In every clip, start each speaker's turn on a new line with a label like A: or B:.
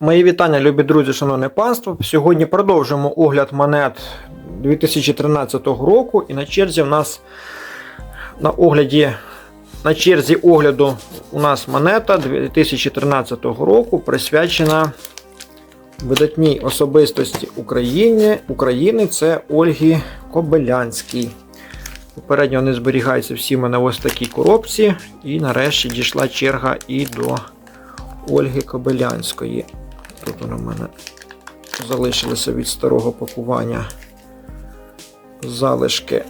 A: Мої вітання, любі друзі, шановне панство. Сьогодні продовжуємо огляд монет 2013 року. І на черзі в нас на огляді, на черзі огляду у нас монета 2013 року присвячена видатній особистості України. України це Ольгі Кобилянській. Попередньо вони зберігаються всі мене ось такій коробці. І нарешті дійшла черга і до Ольги Кобилянської. Тут воно в мене залишилося від старого пакування залишки,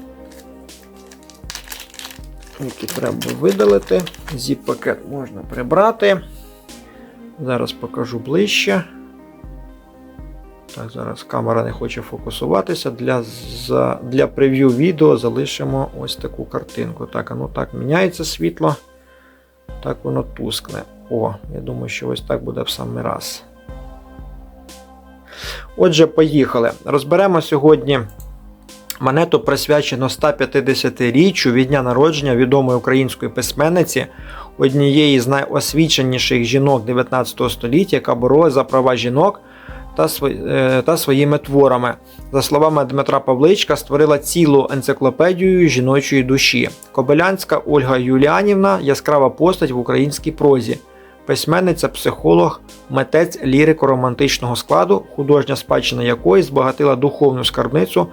A: які треба видалити. Зіп-пакет можна прибрати. Зараз покажу ближче. Так, зараз камера не хоче фокусуватися. Для за, для прев'ю відео залишимо ось таку картинку. Так, а ну так, міняється світло. Так воно тускне. О, я думаю, що ось так буде в самий раз. Отже, поїхали. Розберемо сьогодні монету, присвячену 150-річчю від дня народження відомої української письменниці, однієї з найосвіченіших жінок 19 століття, яка боролася за права жінок та, е, та своїми творами. За словами Дмитра Павличка, створила цілу енциклопедію жіночої душі. Кобилянська Ольга Юліанівна яскрава постать в українській прозі письменниця, психолог, митець лірико-романтичного складу, художня спадщина якої збагатила духовну скарбницю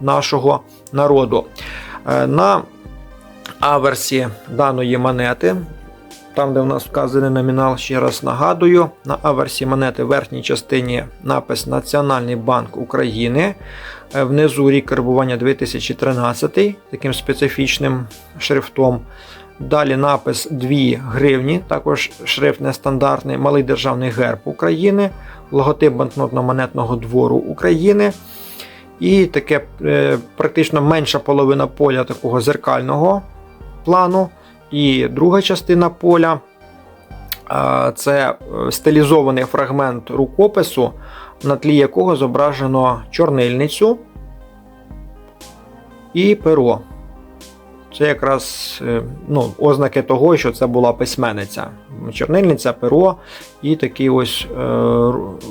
A: нашого народу. Е, На аверсі даної монети, там, де у нас вказаний номінал, ще раз нагадую, на аверсі монети в верхній частині напис Національний банк України. Е, Внизу рік карбування 2013 таким специфічним шрифтом. Далі напис 2 гривні, також шрифт нестандартний, малий державний герб України, логотип банкнотно-монетного двору України. І таке е, практично менша половина поля такого зеркального плану. І друга частина поля це е, стилізований фрагмент рукопису, на тлі якого зображено чорнильницю і перо. Це якраз е, ну, ознаки того, що це була письменниця. Чорнильниця, перо і такий ось е,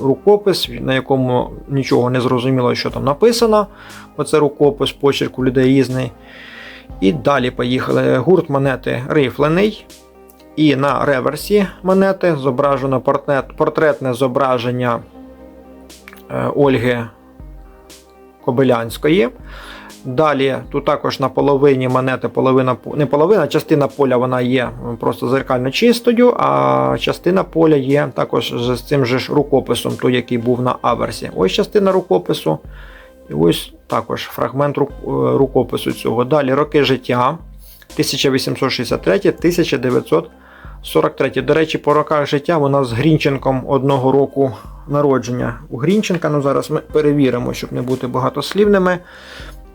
A: рукопис, на якому нічого не зрозуміло, що там написано. Оце рукопис, почерк у людей різний. І далі поїхали. Гурт монети рифлений. І на реверсі монети зображено портрет, портретне зображення е, Ольги Кобилянської. Далі тут також на половині монети, половина не половина, частина поля вона є просто зеркально чистою, а частина поля є також з цим же ж рукописом, той, який був на аверсі. Ось частина рукопису. І ось також фрагмент рукопису цього. Далі роки життя 1863-1943. До речі, по роках життя вона з Грінченком одного року народження. У Грінченка, ну зараз ми перевіримо, щоб не бути багатослівними.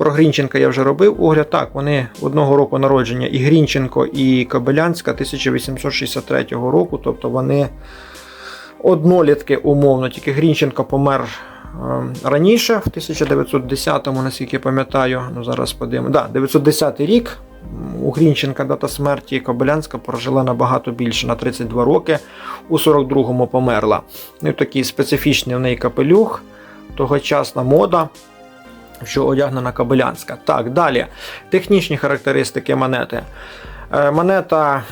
A: Про Грінченка я вже робив огляд. Так, вони одного року народження і Грінченко, і Кобилянська 1863 року. Тобто вони однолітки умовно, тільки Грінченко помер е, раніше, в 1910-му, наскільки я пам'ятаю. Ну, зараз подивимо. Да, 910 рік. У Грінченка дата смерті Кобилянська прожила набагато більше на 32 роки. У 42-му померла. Ну, такий специфічний в неї капелюх, тогочасна мода що одягнена Кобилянська. Так, далі. Технічні характеристики монети. Е, Монета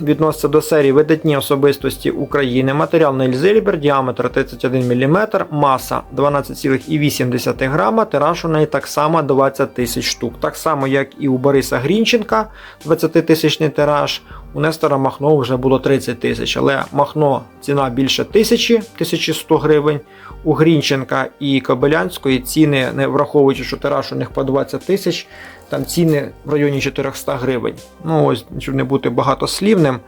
A: відноситься до серії видатні особистості України. Матеріал Нейль Зильбер, діаметр 31 мм, маса 12,8 грама, тираж у неї так само 20 тисяч штук. Так само, як і у Бориса Грінченка 20 тисячний тираж. У Нестора Махно вже було 30 тисяч, але Махно ціна більше 1000, 1100 гривень. У Грінченка і Кобилянської ціни, не враховуючи, що тираж у них по 20 тисяч, там ціни в районі 400 гривень. Ну ось, щоб не бути багатослівним.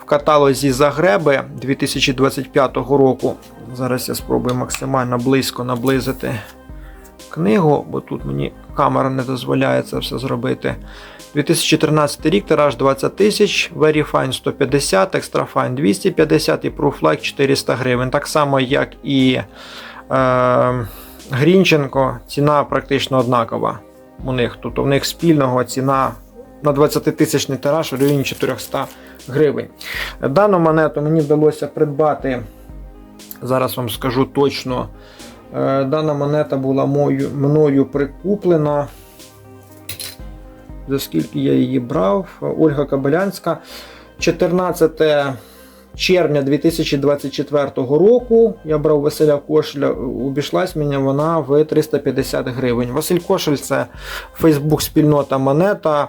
A: В каталозі Загреби 2025 року. Зараз я спробую максимально близько наблизити книгу, бо тут мені камера не дозволяє це все зробити. 2013 рік тираж 20 тисяч, Verifine 150, Extrafine 250 і Prooflike 400 гривень. Так само, як і е, Грінченко, ціна практично однакова. У них Тобто в них спільного ціна на 20 тисячний тираж в районі 400 гривень. Дану монету мені вдалося придбати Зараз вам скажу точно. Е, Дана монета була мною прикуплена. За я її брав? Ольга Кабелянська. 14 червня 2024 року я брав Василя Кошеля, обійшлась мені вона в 350 гривень. Василь Кошель це Фейсбук спільнота монета.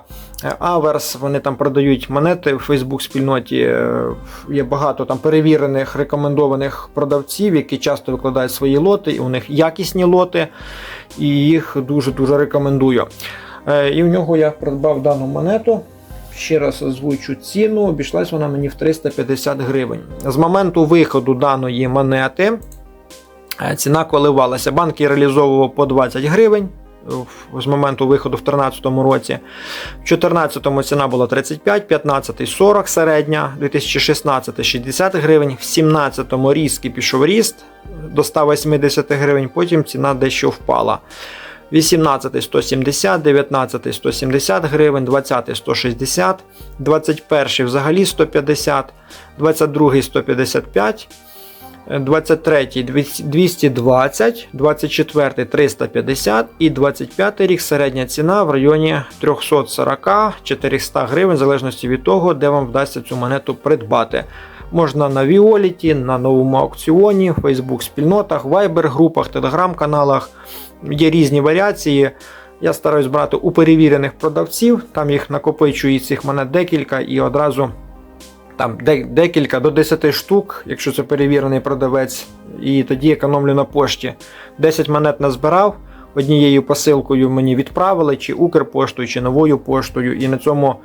A: Аверс, вони там продають монети в Фейсбук спільноті. Е, Є багато там перевірених, рекомендованих продавців, які часто викладають свої лоти, і у них якісні лоти, і їх дуже-дуже рекомендую. Е, І в нього я придбав дану монету. Ще раз озвучу ціну, обійшлась вона мені в 350 гривень. З моменту виходу даної монети е, ціна коливалася. Банк її реалізовував по 20 гривень з моменту виходу в 2013 році. В 2014 ціна була 35, 15 40 середня, 2016 60 гривень, в 2017 різкий пішов ріст до 180 гривень, потім ціна дещо впала. 18 170, 19 170 гривень, 20 160, 21 взагалі 150, 22 155, 23 220, 24 350 і 25 рік середня ціна в районі 340-400 гривень, в залежності від того, де вам вдасться цю монету придбати. Можна на Віоліті, на новому аукціоні, Facebook спільнотах, Viber групах, телеграм-каналах. Є різні варіації. Я стараюсь брати у перевірених продавців, там їх накопичую цих монет декілька і одразу там декілька до 10 штук, якщо це перевірений продавець, і тоді економлю на пошті. 10 монет назбирав, однією посилкою мені відправили, чи Укрпоштою, чи новою поштою, і на цьому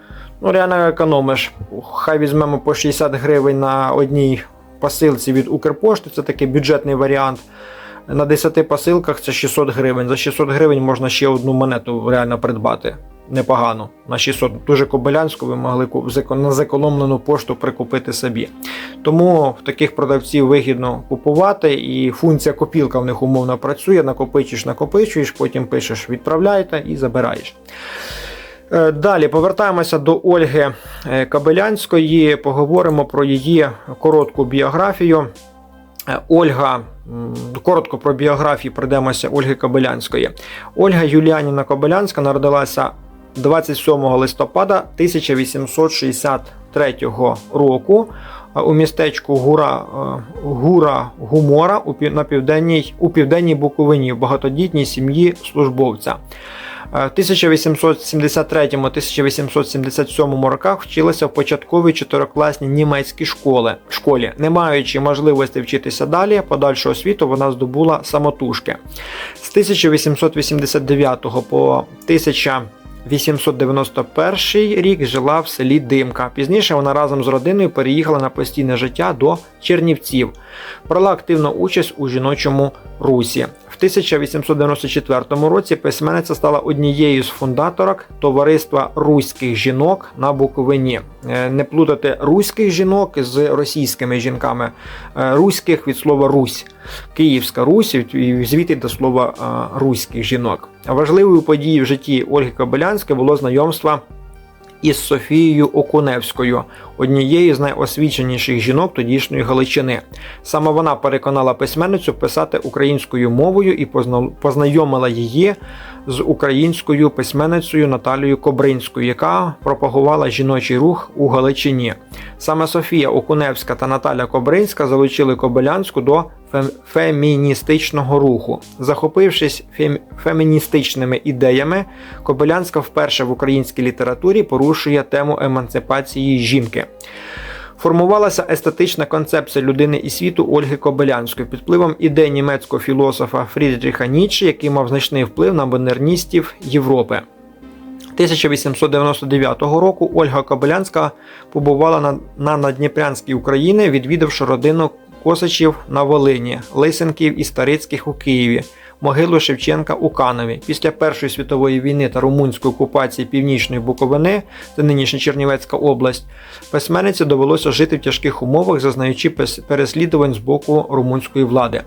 A: ну, реально економиш. Хай візьмемо по 60 гривень на одній посилці від Укрпошти, це такий бюджетний варіант. На 10 посилках це 600 гривень. За 600 гривень можна ще одну монету реально придбати. Непогано. На 600 дуже кобилянську ви могли на зекономлену пошту прикупити собі. Тому в таких продавців вигідно купувати, і функція копілка в них умовно працює. Накопичиш, накопичуєш, потім пишеш відправляйте і забираєш. Е, Далі повертаємося до Ольги е, Кабелянської. Поговоримо про її коротку біографію. Е, Ольга, коротко про біографію пройдемося Ольги Кобилянської. Ольга Юліаніна Кобилянська народилася 27 листопада 1863 року е, у містечку Гура, е, Гура Гумора на південній, у південній Буковині в багатодітній сім'ї службовця. Е, В 1873-1877 роках вчилася в початковій чотирикласній німецькій школи, школі. Не маючи можливості вчитися далі, подальшу освіту вона здобула самотужки. З 1889 по 1891 рік жила в селі Димка. Пізніше вона разом з родиною переїхала на постійне життя до Чернівців. Брала активну участь у жіночому русі. В 1894 році письменниця стала однією з фундаторок товариства руських жінок на Буковині. Е, Не плутати руських жінок з російськими жінками. Е, Руських від слова Русь, Київська Русь, і звідти до слова е, руських жінок. Важливою подією в житті Ольги Кобилянської було знайомство із Софією Окуневською, однією з найосвіченіших жінок тодішньої Галичини. Саме вона переконала письменницю писати українською мовою і позна- познайомила її з українською письменницею Наталією Кобринською, яка пропагувала жіночий рух у Галичині. Саме Софія Окуневська та Наталя Кобринська залучили Кобилянську до феміністичного руху. Захопившись фем- феміністичними ідеями, Кобилянська вперше в українській літературі порушує тему емансипації жінки. Формувалася естетична концепція людини і світу Ольги Кобилянської під впливом ідей німецького філософа Фрідріха Ніцше, який мав значний вплив на модерністів Європи. 1899 року Ольга Кобилянська побувала на, на Надніпрянській Україні, відвідавши родину Косачів на Волині, Лисенків і Старицьких у Києві, могилу Шевченка у Канові. Після Першої світової війни та румунської окупації Північної Буковини, це нинішня Чернівецька область, письменниці довелося жити в тяжких умовах, зазнаючи переслідувань з боку румунської влади.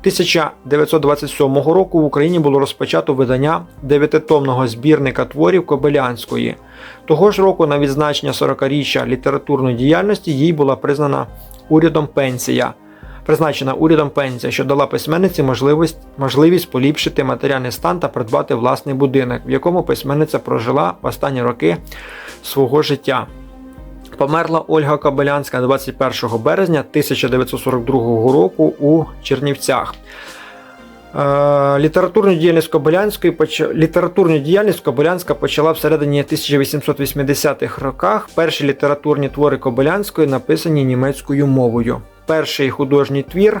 A: 1927 року в Україні було розпочато видання дев'ятитомного збірника творів Кобилянської. Того ж року на відзначення 40-річчя літературної діяльності їй була признана урядом пенсія. Призначена урядом пенсія, що дала письменниці можливість, можливість поліпшити матеріальний стан та придбати власний будинок, в якому письменниця прожила в останні роки свого життя. Померла Ольга Кобилянська 21 березня 1942 року у Чернівцях. Е, Літературну діяльність Кобилянської літературну діяльність Кобилянська почала всередині 1880-х роках. Перші літературні твори Кобилянської написані німецькою мовою. Перший художній твір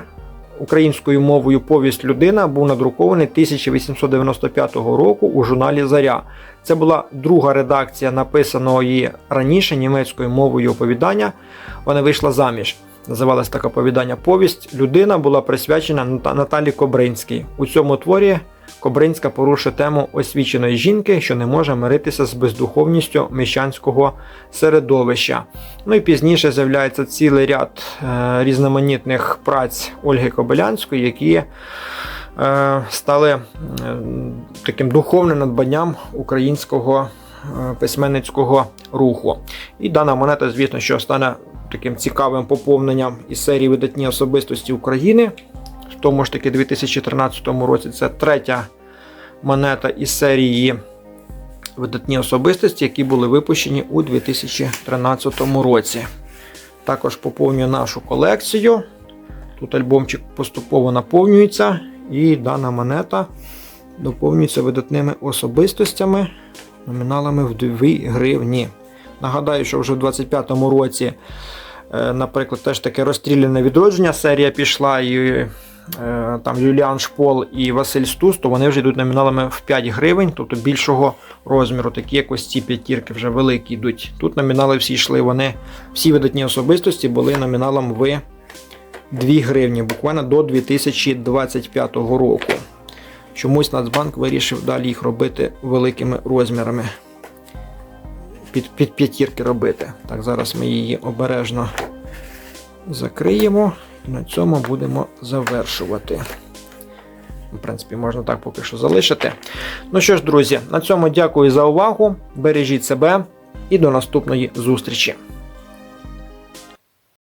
A: українською мовою Повість людина був надрукований 1895 року у журналі Заря. Це була друга редакція написаної раніше німецькою мовою оповідання. Вона вийшла заміж. Називалась таке оповідання Повість. Людина була присвячена Наталі Кобринській. У цьому творі Кобринська порушує тему освіченої жінки, що не може миритися з бездуховністю міщанського середовища. Ну і пізніше з'являється цілий ряд е, різноманітних праць Ольги Кобилянської, які е, стали е, таким духовним надбанням українського е, письменницького руху. І дана монета, звісно, що стане таким цікавим поповненням із серії видатні особистості України. В тому ж таки 2013 році це третя монета із серії видатні особистості, які були випущені у 2013 році. Також поповнюю нашу колекцію. Тут альбомчик поступово наповнюється, і дана монета доповнюється видатними особистостями, номіналами в 2 гривні. Нагадаю, що вже в 25-му році, е, наприклад, теж таке розстріляне відродження серія пішла, і там Юліан Шпол і Василь Стус, то вони вже йдуть номіналами в 5 гривень, тобто більшого розміру. Такі якось ці п'ятірки вже великі йдуть. Тут номінали всі йшли, вони всі видатні особистості були номіналом в 2 гривні, буквально до 2025 року. Чомусь Нацбанк вирішив далі їх робити великими розмірами. Під, під п'ятірки робити. Так, зараз ми її обережно закриємо на цьому будемо завершувати. В принципі, можна так поки що залишити. Ну що ж, друзі, на цьому дякую за увагу. Бережіть себе і до наступної зустрічі.